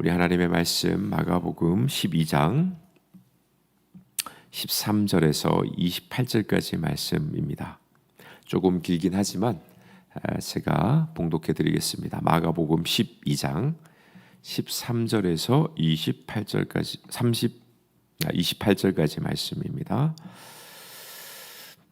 우리 하나님의 말씀 마가복음 12장 13절에서 28절까지 말씀입니다. 조금 길긴 하지만 제가 봉독해 드리겠습니다. 마가복음 12장 13절에서 28절까지 30 28절까지 말씀입니다.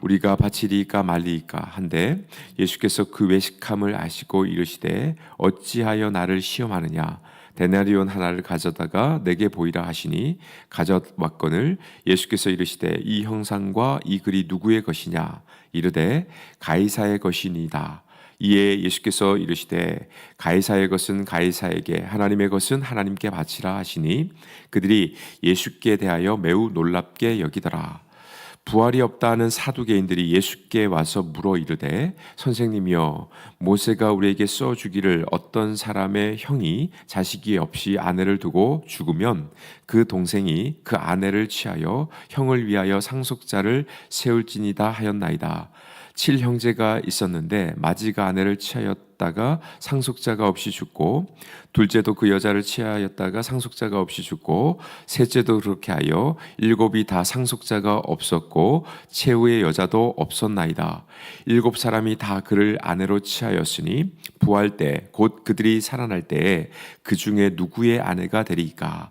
우리가 바치리까 말리까 한데 예수께서 그 외식함을 아시고 이르시되 어찌하여 나를 시험하느냐? 데나리온 하나를 가져다가 내게 보이라 하시니 가져왔거늘 예수께서 이르시되 이 형상과 이 글이 누구의 것이냐? 이르되 가이사의 것이니이다. 이에 예수께서 이르시되 가이사의 것은 가이사에게 하나님의 것은 하나님께 바치라 하시니 그들이 예수께 대하여 매우 놀랍게 여기더라 부활이 없다는 사두개인들이 예수께 와서 물어 이르되 선생님이여 모세가 우리에게 써 주기를 어떤 사람의 형이 자식이 없이 아내를 두고 죽으면 그 동생이 그 아내를 취하여 형을 위하여 상속자를 세울지니다 하였나이다 칠 형제가 있었는데 마지가 아내를 취하였다가 상속자가 없이 죽고 둘째도 그 여자를 취하였다가 상속자가 없이 죽고 셋째도 그렇게 하여 일곱이 다 상속자가 없었고 최후의 여자도 없었나이다. 일곱 사람이 다 그를 아내로 취하였으니 부활 때 곧 그들이 살아날 때에 그 중에 누구의 아내가 되리까?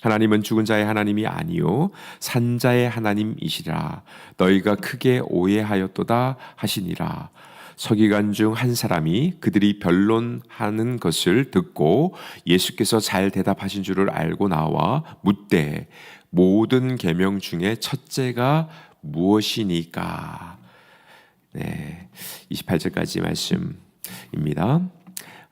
하나님은 죽은 자의 하나님이 아니요 산자의 하나님이시라. 너희가 크게 오해하였도다 하시니라. 서기관 중 한 사람이 그들이 변론하는 것을 듣고 예수께서 잘 대답하신 줄을 알고 나와 묻되 모든 계명 중에 첫째가 무엇이니까? 네 28절까지 말씀입니다.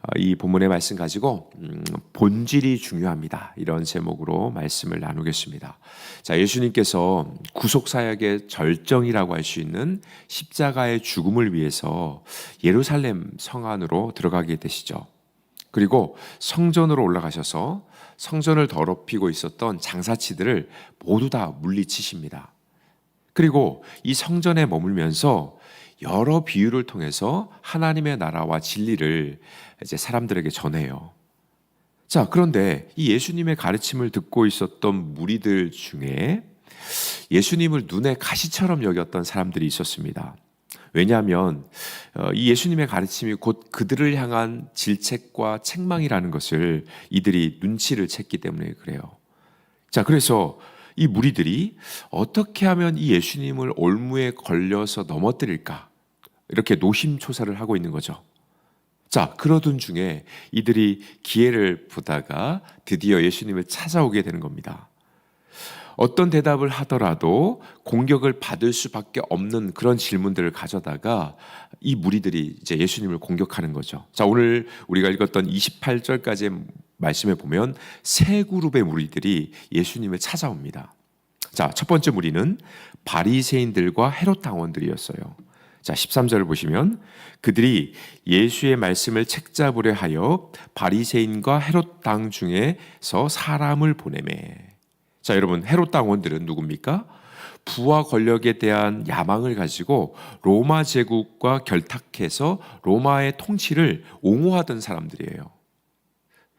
어, 이 본문의 말씀 가지고 음, 본질이 중요합니다. 이런 제목으로 말씀을 나누겠습니다. 자, 예수님께서 구속 사역의 절정이라고 할 수 있는 십자가의 죽음을 위해서 예루살렘 성 안으로 들어가게 되시죠. 그리고 성전으로 올라가셔서 성전을 더럽히고 있었던 장사치들을 모두 다 물리치십니다. 그리고 이 성전에 머물면서 여러 비유를 통해서 하나님의 나라와 진리를 이제 사람들에게 전해요. 자, 그런데 이 예수님의 가르침을 듣고 있었던 무리들 중에 예수님을 눈에 가시처럼 여겼던 사람들이 있었습니다. 왜냐하면 어, 이 예수님의 가르침이 곧 그들을 향한 질책과 책망이라는 것을 이들이 눈치를 챘기 때문에 그래요. 자, 그래서 이 무리들이 어떻게 하면 이 예수님을 올무에 걸려서 넘어뜨릴까? 이렇게 노심초사를 하고 있는 거죠. 자, 그러던 중에 이들이 기회를 보다가 드디어 예수님을 찾아오게 되는 겁니다. 어떤 대답을 하더라도 공격을 받을 수밖에 없는 그런 질문들을 가져다가 이 무리들이 이제 예수님을 공격하는 거죠. 자, 오늘 우리가 읽었던 28절까지의 말씀에 보면 세 그룹의 무리들이 예수님을 찾아옵니다. 자, 첫 번째 무리는 바리새인들과 헤롯 당원들이었어요. 자, 13절을 보시면 그들이 예수의 말씀을 책잡으려 하여 바리새인과 헤롯 당 중에서 사람을 보내매. 자, 여러분, 헤롯 당원들은 누굽니까? 부와 권력에 대한 야망을 가지고 로마 제국과 결탁해서 로마의 통치를 옹호하던 사람들이에요.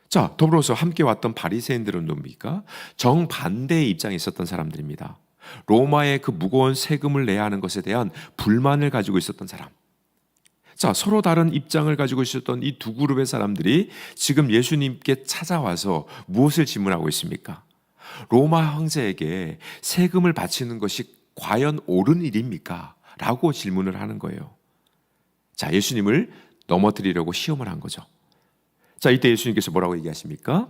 자, 더불어서 함께 왔던 바리새인들은 누굽니까? 정반대의 입장에 있었던 사람들입니다. 로마의 그 무거운 세금을 내야 하는 것에 대한 불만을 가지고 있었던 사람. 자, 서로 다른 입장을 가지고 있었던 이 두 그룹의 사람들이 지금 예수님께 찾아와서 무엇을 질문하고 있습니까? 로마 황제에게 세금을 바치는 것이 과연 옳은 일입니까? 라고 질문을 하는 거예요. 자, 예수님을 넘어뜨리려고 시험을 한 거죠. 자, 이때 예수님께서 뭐라고 얘기하십니까?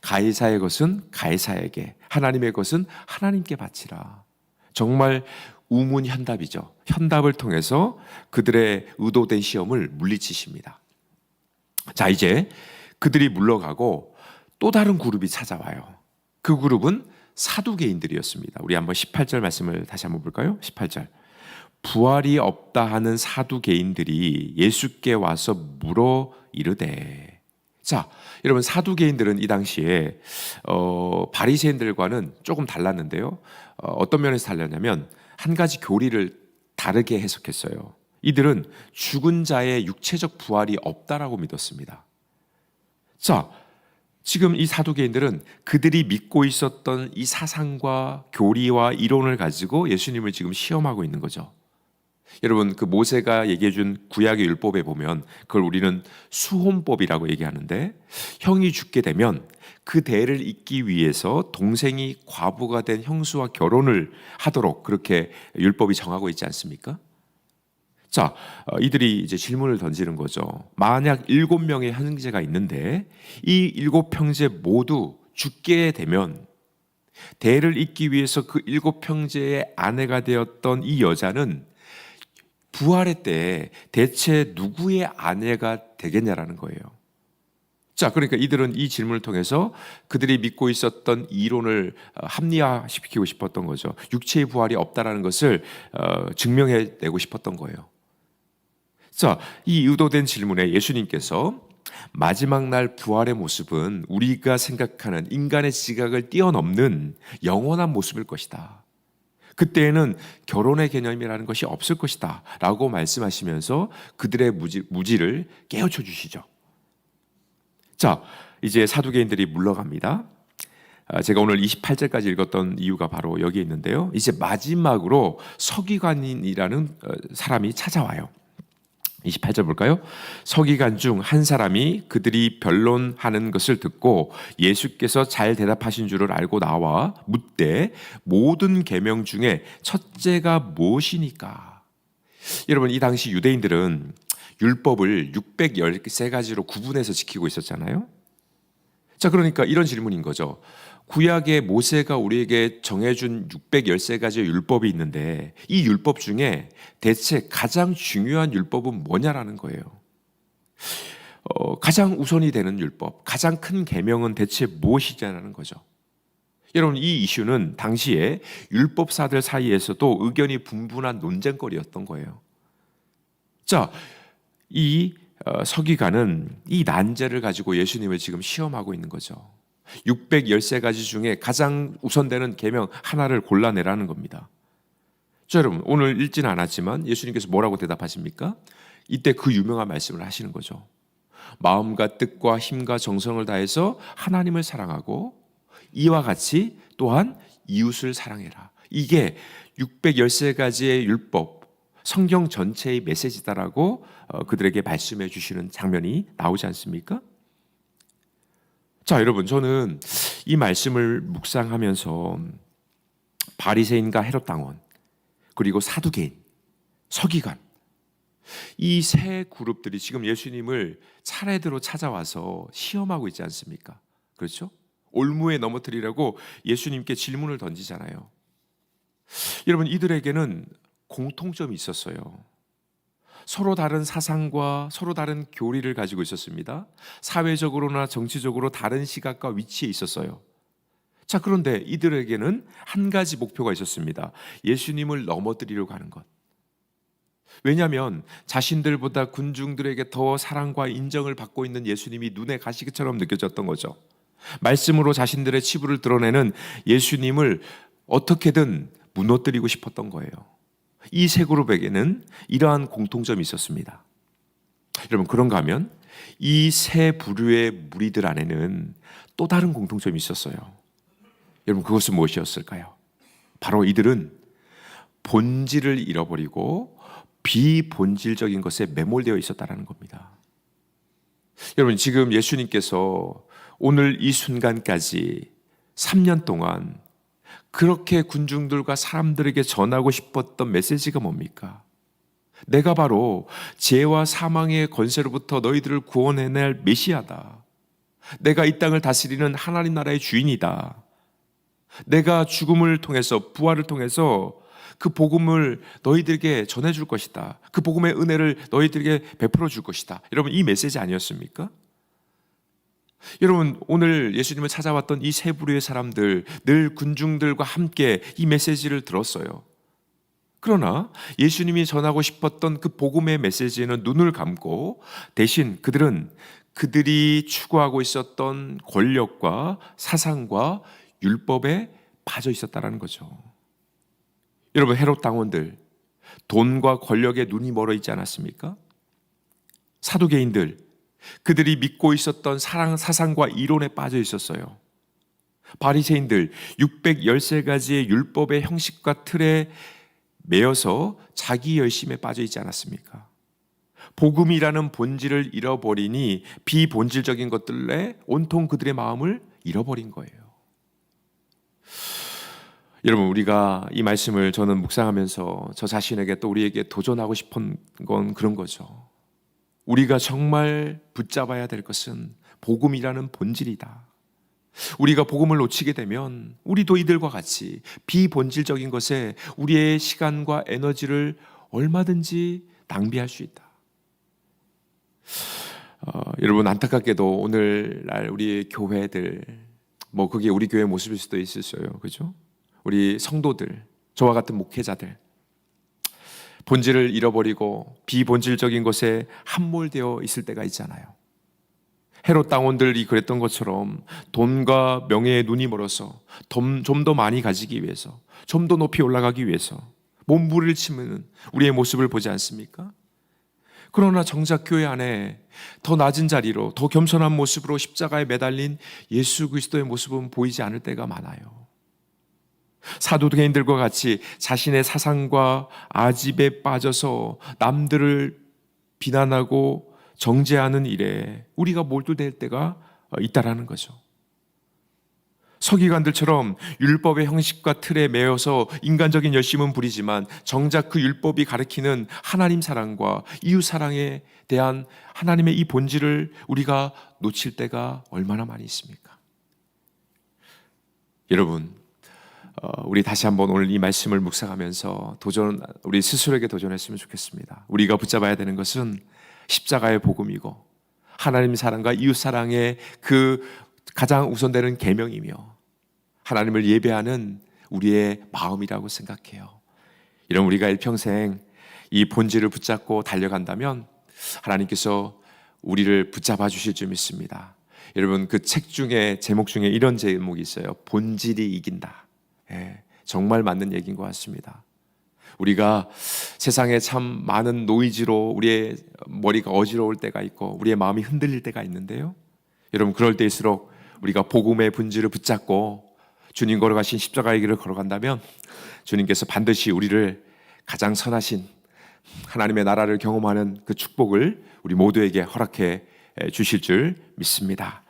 가이사의 것은 가이사에게, 하나님의 것은 하나님께 바치라. 정말 우문 현답이죠. 현답을 통해서 그들의 의도된 시험을 물리치십니다. 자, 이제 그들이 물러가고 또 다른 그룹이 찾아와요. 그 그룹은 사두개인들이었습니다. 우리 한번 18절 말씀을 다시 한번 볼까요? 18절. 부활이 없다 하는 사두개인들이 예수께 와서 물어 이르되. 자, 여러분 사두개인들은 이 당시에 어, 바리새인들과는 조금 달랐는데요. 어, 어떤 면에서 달랐냐면 한 가지 교리를 다르게 해석했어요. 이들은 죽은 자의 육체적 부활이 없다라고 믿었습니다. 자, 지금 이 사두개인들은 그들이 믿고 있었던 이 사상과 교리와 이론을 가지고 예수님을 지금 시험하고 있는 거죠. 여러분 그 모세가 얘기해 준 구약의 율법에 보면 그걸 우리는 수혼법이라고 얘기하는데 형이 죽게 되면 그 대를 잇기 위해서 동생이 과부가 된 형수와 결혼을 하도록 그렇게 율법이 정하고 있지 않습니까? 자, 어, 이들이 이제 질문을 던지는 거죠. 만약 일곱 명의 형제가 있는데 이 일곱 형제 모두 죽게 되면 대를 잇기 위해서 그 일곱 형제의 아내가 되었던 이 여자는 부활의 때 대체 누구의 아내가 되겠냐라는 거예요. 자, 그러니까 이들은 이 질문을 통해서 그들이 믿고 있었던 이론을 어, 합리화시키고 싶었던 거죠. 육체의 부활이 없다라는 것을 어, 증명해내고 싶었던 거예요. 자, 이 의도된 질문에 예수님께서 마지막 날 부활의 모습은 우리가 생각하는 인간의 지각을 뛰어넘는 영원한 모습일 것이다. 그때에는 결혼의 개념이라는 것이 없을 것이다. 라고 말씀하시면서 그들의 무지, 무지를 깨우쳐 주시죠. 자, 이제 사두개인들이 물러갑니다. 아, 제가 오늘 28절까지 읽었던 이유가 바로 여기에 있는데요. 이제 마지막으로 서기관이라는 어, 사람이 찾아와요. 28절 볼까요? 서기관 중 한 사람이 그들이 변론하는 것을 듣고 예수께서 잘 대답하신 줄을 알고 나와 묻되 모든 계명 중에 첫째가 무엇이니까? 여러분 이 당시 유대인들은 율법을 613가지로 구분해서 지키고 있었잖아요. 자, 그러니까 이런 질문인 거죠. 구약의 모세가 우리에게 정해준 613가지의 율법이 있는데 이 율법 중에 대체 가장 중요한 율법은 뭐냐라는 거예요. 어, 가장 우선이 되는 율법, 가장 큰 계명은 대체 무엇이냐라는 거죠. 여러분 이 이슈는 당시에 율법사들 사이에서도 의견이 분분한 논쟁거리였던 거예요. 자, 이 어, 서기관은 이 난제를 가지고 예수님을 지금 시험하고 있는 거죠. 613가지 중에 가장 우선되는 계명 하나를 골라내라는 겁니다. 자, 여러분, 오늘 읽지는 않았지만 예수님께서 뭐라고 대답하십니까? 이때 그 유명한 말씀을 하시는 거죠. 마음과 뜻과 힘과 정성을 다해서 하나님을 사랑하고 이와 같이 또한 이웃을 사랑해라. 이게 613가지의 율법, 성경 전체의 메시지다라고 어, 그들에게 말씀해 주시는 장면이 나오지 않습니까? 자, 여러분, 저는 이 말씀을 묵상하면서 바리새인과 헤롯 당원 그리고 사두개인, 서기관 이 세 그룹들이 지금 예수님을 차례대로 찾아와서 시험하고 있지 않습니까? 그렇죠? 올무에 넘어뜨리라고 예수님께 질문을 던지잖아요. 여러분, 이들에게는 공통점이 있었어요. 서로 다른 사상과 서로 다른 교리를 가지고 있었습니다. 사회적으로나 정치적으로 다른 시각과 위치에 있었어요. 자, 그런데 이들에게는 한 가지 목표가 있었습니다. 예수님을 넘어뜨리려고 하는 것. 왜냐하면 자신들보다 군중들에게 더 사랑과 인정을 받고 있는 예수님이 눈에 가시처럼 느껴졌던 거죠. 말씀으로 자신들의 치부를 드러내는 예수님을 어떻게든 무너뜨리고 싶었던 거예요. 이 세 그룹에게는 이러한 공통점이 있었습니다. 여러분 그런가 하면 이 세 부류의 무리들 안에는 또 다른 공통점이 있었어요. 여러분 그것은 무엇이었을까요? 바로 이들은 본질을 잃어버리고 비본질적인 것에 매몰되어 있었다라는 겁니다. 여러분 지금 예수님께서 오늘 이 순간까지 3년 동안 그렇게 군중들과 사람들에게 전하고 싶었던 메시지가 뭡니까? 내가 바로 죄와 사망의 권세로부터 너희들을 구원해낼 메시아다. 내가 이 땅을 다스리는 하나님 나라의 주인이다. 내가 죽음을 통해서 부활을 통해서 그 복음을 너희들에게 전해줄 것이다. 그 복음의 은혜를 너희들에게 베풀어 줄 것이다. 여러분 이 메시지 아니었습니까? 여러분 오늘 예수님을 찾아왔던 이 세 부류의 사람들 늘 군중들과 함께 이 메시지를 들었어요. 그러나 예수님이 전하고 싶었던 그 복음의 메시지에는 눈을 감고 대신 그들은 그들이 추구하고 있었던 권력과 사상과 율법에 빠져 있었다라는 거죠. 여러분 헤롯 당원들 돈과 권력에 눈이 멀어 있지 않았습니까? 사두개인들 그들이 믿고 있었던 사랑 사상과 이론에 빠져 있었어요. 바리새인들 613가지의 율법의 형식과 틀에 매여서 자기 열심에 빠져 있지 않았습니까? 복음이라는 본질을 잃어버리니 비본질적인 것들에 온통 그들의 마음을 잃어버린 거예요. 여러분 우리가 이 말씀을 저는 묵상하면서 저 자신에게 또 우리에게 도전하고 싶은 건 그런 거죠. 우리가 정말 붙잡아야 될 것은 복음이라는 본질이다. 우리가 복음을 놓치게 되면 우리도 이들과 같이 비본질적인 것에 우리의 시간과 에너지를 얼마든지 낭비할 수 있다. 어, 여러분 안타깝게도 오늘날 우리 교회들 뭐 그게 우리 교회 모습일 수도 있었어요, 그죠? 우리 성도들 저와 같은 목회자들 본질을 잃어버리고 비본질적인 것에 함몰되어 있을 때가 있잖아요. 헤롯 당원들이 그랬던 것처럼 돈과 명예에 눈이 멀어서 좀 더 많이 가지기 위해서 좀 더 높이 올라가기 위해서 몸부림을 치는 우리의 모습을 보지 않습니까? 그러나 정작 교회 안에 더 낮은 자리로 더 겸손한 모습으로 십자가에 매달린 예수 그리스도의 모습은 보이지 않을 때가 많아요. 사도개인들과 같이 자신의 사상과 아집에 빠져서 남들을 비난하고 정죄하는 일에 우리가 몰두될 때가 있다라는 거죠. 서기관들처럼 율법의 형식과 틀에 매여서 인간적인 열심은 부리지만 정작 그 율법이 가리키는 하나님 사랑과 이웃 사랑에 대한 하나님의 이 본질을 우리가 놓칠 때가 얼마나 많이 있습니까? 여러분, 어, 우리 다시 한번 오늘 이 말씀을 묵상하면서 도전 우리 스스로에게 도전했으면 좋겠습니다. 우리가 붙잡아야 되는 것은 십자가의 복음이고 하나님 사랑과 이웃 사랑의 그 가장 우선되는 계명이며 하나님을 예배하는 우리의 마음이라고 생각해요. 이런 우리가 일평생 이 본질을 붙잡고 달려간다면 하나님께서 우리를 붙잡아 주실 줄 믿습니다. 여러분 그 책 중에 제목 중에 이런 제목이 있어요. 본질이 이긴다. 예, 정말 맞는 얘기인 것 같습니다. 우리가 세상에 참 많은 노이즈로 우리의 머리가 어지러울 때가 있고 우리의 마음이 흔들릴 때가 있는데요. 여러분 그럴 때일수록 우리가 복음의 본질을 붙잡고 주님 걸어가신 십자가의 길을 걸어간다면 주님께서 반드시 우리를 가장 선하신 하나님의 나라를 경험하는 그 축복을 우리 모두에게 허락해 주실 줄 믿습니다.